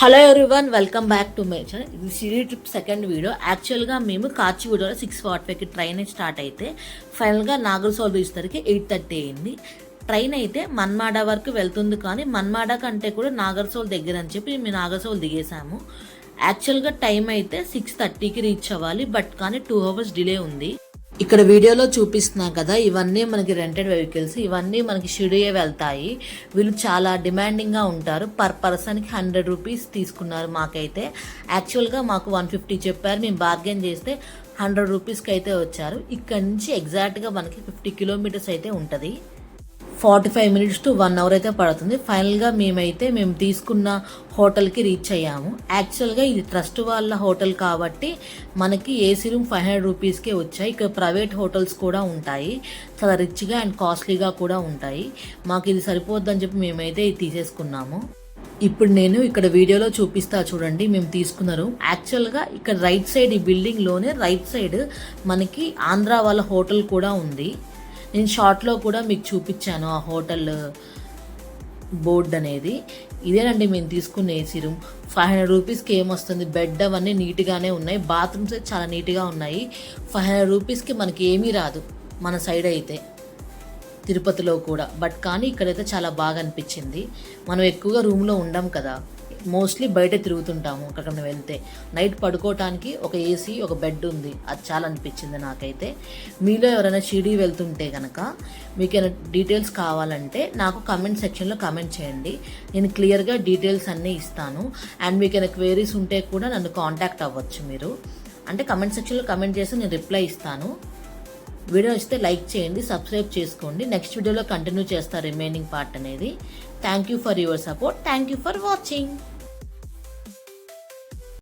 Hello everyone welcome back to my channel ఇది సిరీ trip second video యాక్చువల్గా మేము కాచిగూడలో సిక్స్ ఫార్టీ ఫైవ్కి ట్రైన్ స్టార్ట్ అయితే ఫైనల్గా నాగర్సోల్ బీచ్ దగ్గరికి ఎయిట్ థర్టీ అయింది. ట్రైన్ అయితే మన్మాడ వరకు వెళ్తుంది కానీ మన్మాడ కంటే కూడా నాగర్సోల్ దగ్గర అని చెప్పి మేము నాగర్సోల్ దిగేసాము యాక్చువల్గా టైం అయితే సిక్స్ థర్టీకి రీచ్ అవ్వాలి బట్ కానీ టూ అవర్స్ డిలే ఉంది. ఇక్కడ వీడియోలో చూపిస్తున్నాం కదా ఇవన్నీ మనకి రెంటెడ్ వెహికల్స్ ఇవన్నీ మనకి షిడియే వెళ్తాయి. వీళ్ళు చాలా డిమాండింగ్గా ఉంటారు. పర్ పర్సన్కి హండ్రెడ్ రూపీస్ తీసుకున్నారు మాకైతే. యాక్చువల్గా మాకు వన్ ఫిఫ్టీ చెప్పారు. మేము బార్గెన్ చేస్తే హండ్రెడ్ రూపీస్కి అయితే వచ్చారు. ఇక్కడ నుంచి ఎగ్జాక్ట్గా మనకి ఫిఫ్టీ కిలోమీటర్స్ అయితే ఉంటుంది. Forty five minutes to one hour అయితే పడుతుంది. ఫైనల్గా మేమైతే మేము తీసుకున్న హోటల్కి రీచ్ అయ్యాము. యాక్చువల్గా ఇది ట్రస్ట్ వాళ్ళ హోటల్ కాబట్టి మనకి ఏసీ రూమ్ ఫైవ్ హండ్రెడ్ రూపీస్కే వచ్చాయి. ఇక్కడ ప్రైవేట్ హోటల్స్ కూడా ఉంటాయి. చాలా రిచ్గా అండ్ కాస్ట్లీగా కూడా ఉంటాయి. మాకు ఇది సరిపోద్దని చెప్పి మేమైతే ఇది తీసేసుకున్నాము. ఇప్పుడు నేను ఇక్కడ వీడియోలో చూపిస్తా చూడండి. మేము తీసుకున్న రూమ్. యాక్చువల్గా ఇక్కడ రైట్ సైడ్ ఈ బిల్డింగ్లోనే రైట్ సైడ్ మనకి ఆంధ్ర వాళ్ళ హోటల్ కూడా ఉంది. నేను షార్ట్లో కూడా మీకు చూపించాను ఆ హోటల్ బోర్డ్ అనేది. ఇదేనండి మేము తీసుకున్న ఏసీ రూమ్ ఫైవ్ హండ్రెడ్ రూపీస్కి ఏమొస్తుంది బెడ్ అవన్నీ నీట్గానే ఉన్నాయి. బాత్రూమ్స్ అయితే చాలా నీట్గా ఉన్నాయి. ఫైవ్ హండ్రెడ్ రూపీస్కి మనకి ఏమీ రాదు మన సైడ్ అయితే. తిరుపతిలో కూడా. బట్ కానీ ఇక్కడైతే చాలా బాగా అనిపించింది. మనం ఎక్కువగా రూమ్లో ఉండం కదా. మోస్ట్లీ బయట తిరుగుతుంటాము అక్కడ వెళ్తే. నైట్ పడుకోవటానికి ఒక ఏసీ ఒక బెడ్ ఉంది. అది చాలా అనిపించింది నాకైతే. మీలో ఎవరైనా షిడీ వెళ్తుంటే కనుక మీకు ఏమైనా డీటెయిల్స్ కావాలంటే నాకు కమెంట్ సెక్షన్లో కమెంట్ చేయండి. నేను క్లియర్గా డీటెయిల్స్ అన్నీ ఇస్తాను. అండ్ మీకు ఏమైనా క్వేరీస్ ఉంటే కూడా నన్ను కాంటాక్ట్ అవ్వచ్చు మీరు. అంటే కమెంట్ సెక్షన్లో కమెంట్ చేసి నేను రిప్లై ఇస్తాను. వీడియో ఇస్తే లైక్ చేయండి సబ్స్క్రైబ్ చేసుకోండి. నెక్స్ట్ వీడియోలో కంటిన్యూ చేస్తా రిమైనింగ్ పార్ట్ అనేది. Thank you for your support thank you for watching